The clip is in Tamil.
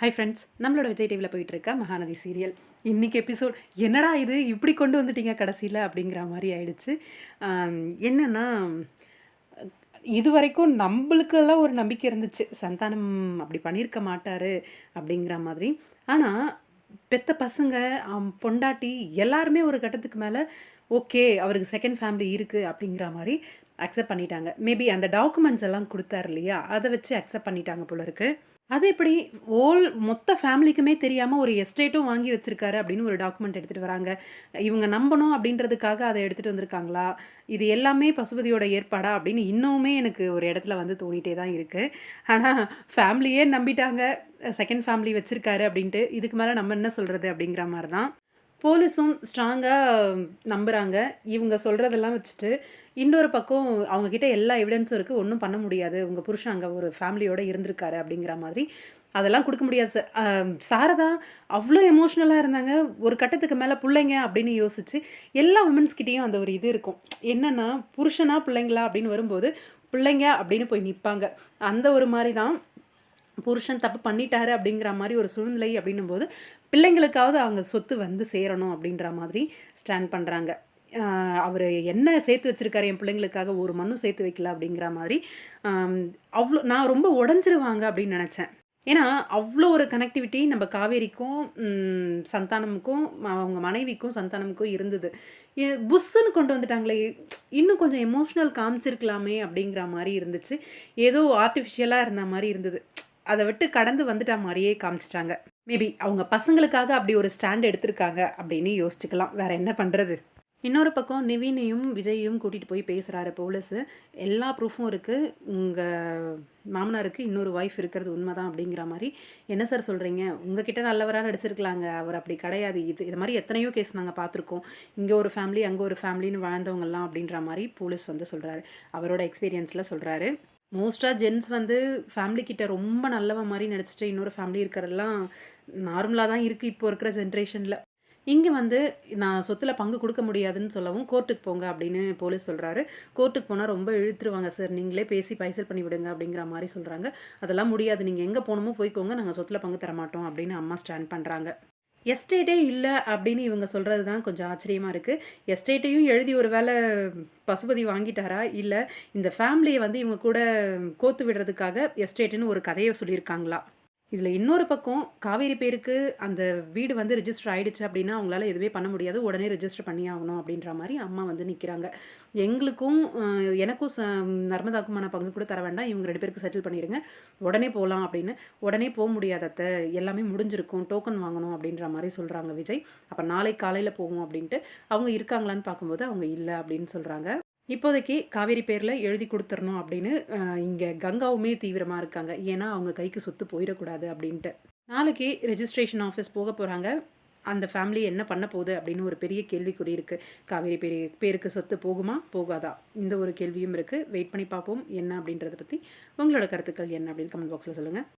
ஹை ஃப்ரெண்ட்ஸ் நம்மளோட விஜய் டிவியில் போயிட்டு இருக்க மகாநதி சீரியல் இன்றைக்கி எபிசோட் என்னடா இது? இப்படி கொண்டு வந்துட்டீங்க கடைசியில் அப்படிங்கிற மாதிரி ஆயிடுச்சு. என்னென்னா இது வரைக்கும் நம்மளுக்கெல்லாம் ஒரு நம்பிக்கை இருந்துச்சு. சந்தானம் அப்படி பண்ணியிருக்க மாட்டார் அப்படிங்கிற மாதிரி. ஆனால் பெத்த பசங்க பொண்டாட்டி எல்லாருமே ஒரு கட்டத்துக்கு மேலே ஓகே அவருக்கு செகண்ட் ஃபேமிலி இருக்குது அப்படிங்கிற மாதிரி அக்செப்ட் பண்ணிட்டாங்க. மேபி அந்த டாக்குமெண்ட்ஸ் எல்லாம் கொடுத்தாரு இல்லையா? அதை வச்சு அக்செப்ட் பண்ணிட்டாங்க போல இருக்குது அது எப்படி? ஓல் மொத்த ஃபேமிலிக்குமே தெரியாமல் ஒரு எஸ்டேட்டும் வாங்கி வச்சிருக்காரு அப்படின்னு ஒரு டாக்குமெண்ட் எடுத்துகிட்டு வராங்க. இவங்க நம்பணும் அப்படின்றதுக்காக அதை எடுத்துகிட்டு வந்திருக்காங்களா? இது எல்லாமே பசுபதியோட ஏற்பாடா அப்படின்னு இன்னுமே எனக்கு ஒரு இடத்துல வந்து தோணிகிட்டே தான் இருக்குது ஆனால் ஃபேமிலியே நம்பிட்டாங்க. செகண்ட் ஃபேமிலி வச்சுருக்காரு அப்படின்ட்டு. இதுக்கு மேலே நம்ம என்ன சொல்கிறது அப்படிங்கிற மாதிரி தான் போலீஸும் ஸ்ட்ராங்காக நம்புகிறாங்க இவங்க சொல்கிறதெல்லாம் வச்சுட்டு இன்னொரு பக்கம் அவங்கக்கிட்ட எல்லா எவிடன்ஸும் இருக்குது ஒன்றும் பண்ண முடியாது. உங்கள் புருஷன் அங்கே ஒரு ஃபேமிலியோடு இருந்திருக்காரு அப்படிங்கிற மாதிரி. அதெல்லாம் கொடுக்க முடியாது சார். சாரதா அவ்வளோ எமோஷ்னலாக இருந்தாங்க. ஒரு கட்டத்துக்கு மேலே பிள்ளைங்க அப்படின்னு யோசிச்சு எல்லா உமன்ஸ்கிட்டேயும் அந்த ஒரு இது இருக்கும். என்னென்னா புருஷனா பிள்ளைங்களா அப்படின்னு வரும்போது பிள்ளைங்க அப்படின்னு போய் நிற்பாங்க அந்த ஒரு மாதிரி தான் புருஷன் தப்பு பண்ணிட்டாரு அப்படிங்கிற மாதிரி ஒரு சூழ்நிலை அப்படின்னும் போது பிள்ளைங்களுக்காவது அவங்க சொத்து வந்து சேரணும் அப்படின்ற மாதிரி ஸ்டாண்ட் பண்ணுறாங்க அவர் என்ன சேர்த்து வச்சுருக்காரு என் பிள்ளைங்களுக்காக ஒரு மண்ணும் சேர்த்து வைக்கல அப்படிங்கிற மாதிரி அவ்வளோ நான் ரொம்ப உடஞ்சிருவாங்க அப்படின்னு நினச்சேன். ஏன்னா அவ்வளோ ஒரு கனெக்டிவிட்டி நம்ம காவேரிக்கும் சந்தானமுக்கும் அவங்க மனைவிக்கும் சந்தானமுக்கும் இருந்தது. புஷ்ஷுன்னு கொண்டு வந்துட்டாங்களே இன்னும் கொஞ்சம் எமோஷ்னல் காமிச்சிருக்கலாமே அப்படிங்கிற மாதிரி இருந்துச்சு. ஏதோ ஆர்டிஃபிஷியலாக இருந்த மாதிரி இருந்தது. அதை விட்டு கடந்து வந்துட்டா மாதிரியே காமிச்சிட்டாங்க. மேபி அவங்க பசங்களுக்காக அப்படி ஒரு ஸ்டாண்ட் எடுத்திருக்காங்க அப்படின்னு யோசிச்சுக்கலாம். வேற என்ன பண்ணுறது இன்னொரு பக்கம் நிவினையும் விஜயையும் கூட்டிகிட்டு போய் பேசுகிறாரு போலீஸு. எல்லா ப்ரூஃபும் இருக்குது உங்கள் மாமனாருக்கு இன்னொரு ஒய்ஃப் இருக்கிறது உண்மை தான் அப்படிங்கிற மாதிரி. என்ன சார் சொல்கிறீங்க உங்ககிட்ட நல்லவராக நடிச்சிருக்கலாங்க. அவர் அப்படி கிடையாது. இது இது மாதிரி எத்தனையோ கேஸ் நாங்கள் பார்த்துருக்கோம். இங்கே ஒரு ஃபேமிலி அங்கே ஒரு ஃபேமிலின்னு வாழ்ந்தவங்கலாம் அப்படின்ற மாதிரி போலீஸ் வந்து சொல்கிறாரு அவரோட எக்ஸ்பீரியன்ஸில் சொல்கிறாரு மோஸ்ட்டாக ஜென்ஸ் வந்து ஃபேமிலி கிட்டே ரொம்ப நல்லவ மாதிரி நடிச்சிட்டு இன்னொரு ஃபேமிலி இருக்கிறதெல்லாம் நார்மலாக தான் இருக்குது இப்போ இருக்கிற ஜென்ரேஷனில் இங்கே வந்து நான் சொத்தில் பங்கு கொடுக்க முடியாதுன்னு சொல்லவும் கோர்ட்டுக்கு போங்க அப்படின்னு போலீஸ் சொல்கிறாரு கோர்ட்டுக்கு போனால் ரொம்ப இழுத்துருவாங்க சார் நீங்களே பேசி பைசல் பண்ணி விடுங்க அப்படிங்கிற மாதிரி சொல்கிறாங்க அதெல்லாம் முடியாது. நீங்கள் எங்கே போகணுமோ போய்க்கோங்க. நாங்கள் சொத்தில் பங்கு தர மாட்டோம் அப்படின்னு அம்மா ஸ்டாண்ட் பண்ணுறாங்க எஸ்டேட்டே இல்லை அப்படின்னு இவங்க சொல்கிறது தான் கொஞ்சம் ஆச்சரியமாக இருக்குது எஸ்டேட்டையும் எழுதி ஒரு வேலை பசுபதி வாங்கிட்டாரா? இல்லை இந்த ஃபேமிலியை வந்து இவங்க கூட கோத்து விடுறதுக்காக எஸ்டேட்டுன்னு ஒரு கதையை சொல்லியிருக்காங்களா? இதில் இன்னொரு பக்கம் காவேரி பேருக்கு அந்த வீடு வந்து ரிஜிஸ்டர் ஆகிடுச்சு அப்படின்னா அவங்களால எதுவுமே பண்ண முடியாது. உடனே ரிஜிஸ்டர் பண்ணி ஆகணும் அப்படின்ற மாதிரி அம்மா வந்து நிற்கிறாங்க எங்களுக்கும் எனக்கும் ச நர்மதாக்குமான பங்கு கூட தர வேண்டாம். இவங்க ரெண்டு பேருக்கு செட்டில் பண்ணிடுங்க உடனே போகலாம் அப்படின்னு. உடனே போக முடியாதத்த எல்லாமே முடிஞ்சிருக்கும். டோக்கன் வாங்கணும் அப்படின்ற மாதிரி சொல்கிறாங்க விஜய். அப்போ நாளை காலையில் போவோம் அப்படின்ட்டு அவங்க இருக்காங்களான்னு பார்க்கும்போது அவங்க இல்லை அப்படின்னு சொல்கிறாங்க இப்போதைக்கு காவேரி பேரில் எழுதி கொடுத்துடணும் அப்படின்னு இங்கே கங்காவுமே தீவிரமாக இருக்காங்க. ஏன்னா அவங்க கைக்கு சொத்து போயிடக்கூடாது அப்படின்ட்டு. நாளைக்கு ரெஜிஸ்ட்ரேஷன் ஆஃபீஸ் போக போகிறாங்க அந்த ஃபேமிலி என்ன பண்ண போகுது அப்படின்னு ஒரு பெரிய கேள்விக்குறி இருக்குது காவேரி பேரு பேருக்கு சொத்து போகுமா போகாதா? இந்த ஒரு கேள்வியும் இருக்குது வெயிட் பண்ணி பார்ப்போம். என்ன அப்படின்றத பற்றி உங்களோட கருத்துக்கள் என்ன அப்படின்னு கமெண்ட் பாக்ஸில் சொல்லுங்கள்